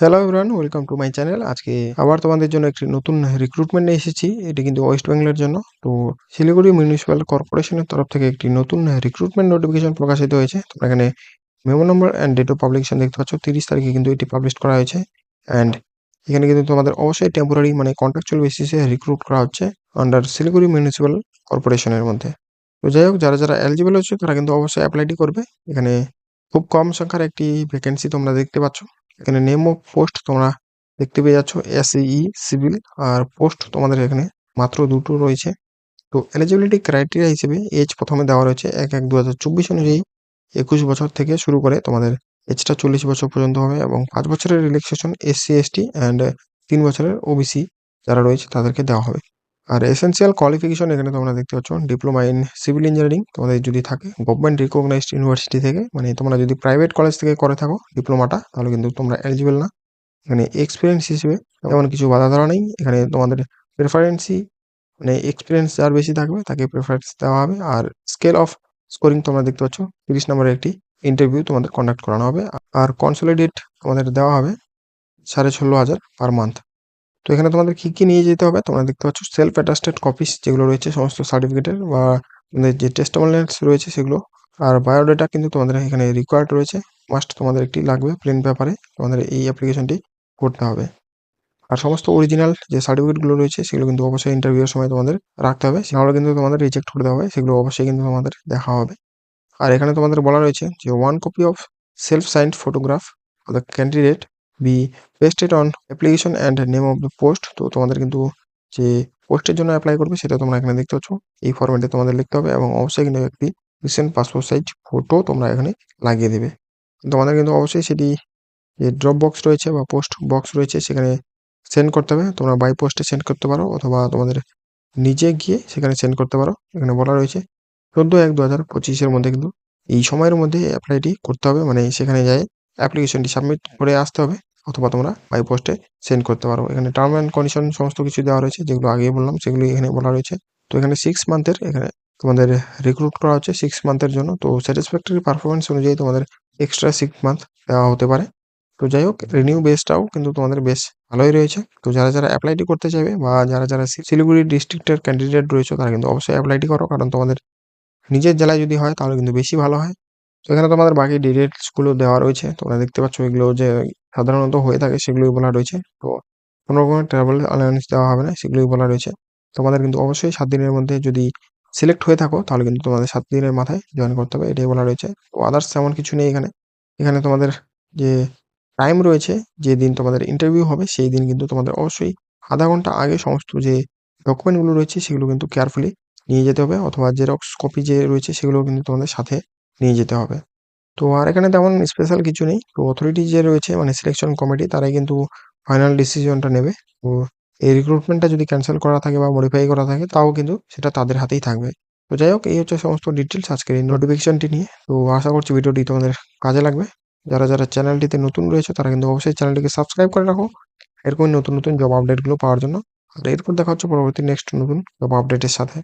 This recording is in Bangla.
Hello everyone welcome to my channel আজকে আবার তোমাদের জন্য একটি নতুন রিক্রুটমেন্ট নিয়ে এসেছি। এটি কিন্তু ওয়েস্ট বেঙ্গলের জন্য। তো শিলিগুড়ি মিউনিসিপ্যাল কর্পোরেশনের তরফ থেকে একটি নতুন রিক্রুটমেন্ট নোটিফিকেশন প্রকাশিত হয়েছে। তোমরা এখানে memo number and date of publication দেখতে পাচ্ছ। তিরিশ তারিখে কিন্তু এটি পাবলিশ করা হয়েছে। অ্যান্ড এখানে কিন্তু তোমাদের অবশ্যই টেম্পোরারি মানে কন্ট্রাকচুয়াল বেসিসে রিক্রুট করা হচ্ছে আন্ডার শিলিগুড়ি মিউনিসিপ্যাল কর্পোরেশনের মধ্যে। তো যাই হোক, যারা যারা এলিজিবল হচ্ছে, তারা কিন্তু অবশ্যই অ্যাপ্লাইটি করবে। এখানে খুব কম সংখ্যার একটি ভ্যাকেন্সি তোমরা দেখতে পাচ্ছ। এখানে নেম অফ পোস্ট তোমরা দেখতে পেয়ে যাচ্ছ এসই সিভিল আর পোস্ট তোমাদের এখানে মাত্র দুটো রয়েছে। তো এলিজিবিলিটি ক্রাইটেরিয়া হিসেবে এজ প্রথমে দেওয়া রয়েছে এক এক দু হাজার চব্বিশ অনুযায়ী একুশ বছর থেকে শুরু করে তোমাদের এজটা চল্লিশ বছর পর্যন্ত হবে এবং পাঁচ বছরের রিল্যাক্সেশন এসসি এসটি অ্যান্ড তিন বছরের ওবিসি যারা রয়েছে তাদেরকে দেওয়া হবে। আর এসেন্সিয়াল কোয়ালিফিকেশন এখানে তোমরা দেখতে পাচ্ছ ডিপ্লোমা ইন সিভিল ইঞ্জিনিয়ারিং তোমাদের যদি থাকে গভর্নমেন্ট রিকগনাইজড ইউনিভার্সিটি থেকে মানে তোমরা যদি প্রাইভেট কলেজ থেকে করে থাকো ডিপ্লোমাটা তাহলে কিন্তু তোমরা এলিজিবল না। এখানে এক্সপিরিয়েন্স হিসেবে তেমন কিছু বাধা ধরা নেই। এখানে তোমাদের প্রেফারেন্সই মানে এক্সপিরিয়েন্স যার বেশি থাকবে, তাকে প্রেফারেন্স দেওয়া হবে। আর স্কেল অফ স্কোরিং তোমরা দেখতে পাচ্ছ, তিরিশ নম্বরের একটি ইন্টারভিউ তোমাদের কন্ডাক্ট করানো হবে। আর কনসোলিডেট তোমাদের দেওয়া হবে সাড়ে ষোলো হাজার পার মান্থ তো এখানে তোমাদের কী কী নিয়ে যেতে হবে? তোমরা দেখতে পাচ্ছ সেলফ অ্যাটাস্টেড কপিস যেগুলো রয়েছে, সমস্ত সার্টিফিকেটের বা তোমাদের যে টেস্টামোনিয়ালস রয়েছে সেগুলো আর বায়োডাটা কিন্তু তোমাদের এখানে রিকোয়ার্ড রয়েছে। মাস্ট তোমাদের একটি লাগবে প্লেন পেপারে তোমাদের এই অ্যাপ্লিকেশনটি করতে হবে। আর সমস্ত অরিজিনাল যে সার্টিফিকেটগুলো রয়েছে সেগুলো কিন্তু অবশ্যই ইন্টারভিউর সময় তোমাদের রাখতে হবে। নাহলে কিন্তু তোমাদের রিজেক্ট করে দেওয়া হবে। সেগুলো অবশ্যই কিন্তু তোমাদের দেখা হবে। আর এখানে তোমাদের বলা রয়েছে যে one copy of self signed photograph the candidate be pasted on application and name of the post তো তোমাদের কিন্তু যে পোস্টের জন্য অ্যাপ্লাই করবে সেটা তোমরা এখানে দেখতে পাচ্ছ। এই ফর্মেটে তোমাদের লিখতে হবে এবং অবশ্যই কিন্তু একটি রিসেন্ট পাসপোর্ট সাইজ ফটো তোমরা এখানে লাগিয়ে দেবে। তোমাদের কিন্তু অবশ্যই সেটি যে ড্রপ বক্স রয়েছে বা পোস্ট বক্স রয়েছে সেখানে সেন্ড করতে হবে। তোমরা বাই পোস্টে সেন্ড করতে পারো অথবা তোমাদের নিজে গিয়ে সেখানে সেন্ড করতে পারো। এখানে বলা রয়েছে চোদ্দ এক দু হাজার পঁচিশের মধ্যে কিন্তু এই সময়ের মধ্যে অ্যাপ্লাইটি করতে হবে। মানে সেখানে যায় অ্যাপ্লিকেশনটি সাবমিট করে আসতে হবে। অথবা তোমরা বাই পোস্টে সেন্ড করতে পারো। এখানে টার্ম অ্যান্ড কন্ডিশন সমস্ত কিছু দেওয়া রয়েছে, যেগুলো আগেই বললাম, সেগুলো এখানে বলা রয়েছে। তো এখানে সিক্স মান্থের এখানে তোমাদের রিক্রুট করা হচ্ছে সিক্স মান্থের জন্য। তো স্যাটিসফ্যাক্টরি পারফরমেন্স অনুযায়ী তোমাদের এক্সট্রা সিক্স মান্থ দেওয়া হতে পারে। তো যাই হোক রিনিউ বেসটাও কিন্তু তোমাদের বেশ ভালোই রয়েছে। তো যারা যারা অ্যাপ্লাইটি করতে চাইবে বা যারা যারা শিলিগুড়ি ডিস্ট্রিক্টের ক্যান্ডিডেট রয়েছে, তারা কিন্তু অবশ্যই অ্যাপ্লাইটি করো। কারণ তোমাদের নিজের জেলায় যদি হয়, তাহলে কিন্তু বেশি ভালো হয়। তো এখানে তোমাদের বাকি ডিটেলসগুলো দেওয়া রয়েছে। তোমরা দেখতে পাচ্ছ এগুলো যে সাধারণত হয়ে থাকে সেগুলোই বলা রয়েছে। তো কোনো রকমের ট্রাভেল অ্যালাউন্স দেওয়া হবে না, সেগুলোই বলা রয়েছে। তোমাদের কিন্তু অবশ্যই সাত দিনের মধ্যে যদি সিলেক্ট হয়ে থাকো, তাহলে কিন্তু তোমাদের সাত দিনের মাথায় জয়েন করতে হবে, এটাই বলা রয়েছে। তো আদার্স তেমন কিছু নেই এখানে। এখানে তোমাদের যে টাইম রয়েছে, যে দিন তোমাদের ইন্টারভিউ হবে, সেই দিন কিন্তু তোমাদের অবশ্যই আধা ঘণ্টা আগে সমস্ত যে ডকুমেন্টগুলো রয়েছে, সেগুলো কিন্তু কেয়ারফুলি নিয়ে যেতে হবে, অথবা জেরক্স কপি যে রয়েছে সেগুলো কিন্তু তোমাদের সাথে নিয়ে যেতে হবে। তো আর এখানে তেমন স্পেশাল কিছু নেই। তো অথরিটি যে রয়েছে মানে সিলেকশন কমিটি তারাই কিন্তু ফাইনাল ডিসিশনটা নেবে। তো এই রিক্রুটমেন্টটা যদি ক্যান্সেল করা থাকে বা মডিফাই করা থাকে, তাও কিন্তু সেটা তাদের হাতেই থাকবে। তো যাই হোক, এই হচ্ছে সমস্ত ডিটেলস আজকের এই নোটিফিকেশনটি নিয়ে। তো আশা করছি ভিডিওটি তোমাদের কাজে লাগবে। যারা যারা চ্যানেলটিতে নতুন রয়েছে, তারা কিন্তু অবশ্যই চ্যানেলটিকে সাবস্ক্রাইব করে রাখো। এরকম নতুন নতুন জব আপডেটগুলো পাওয়ার জন্য। আর এরপর দেখা হচ্ছে পরবর্তী নেক্সট নতুন জব আপডেটের সাথে।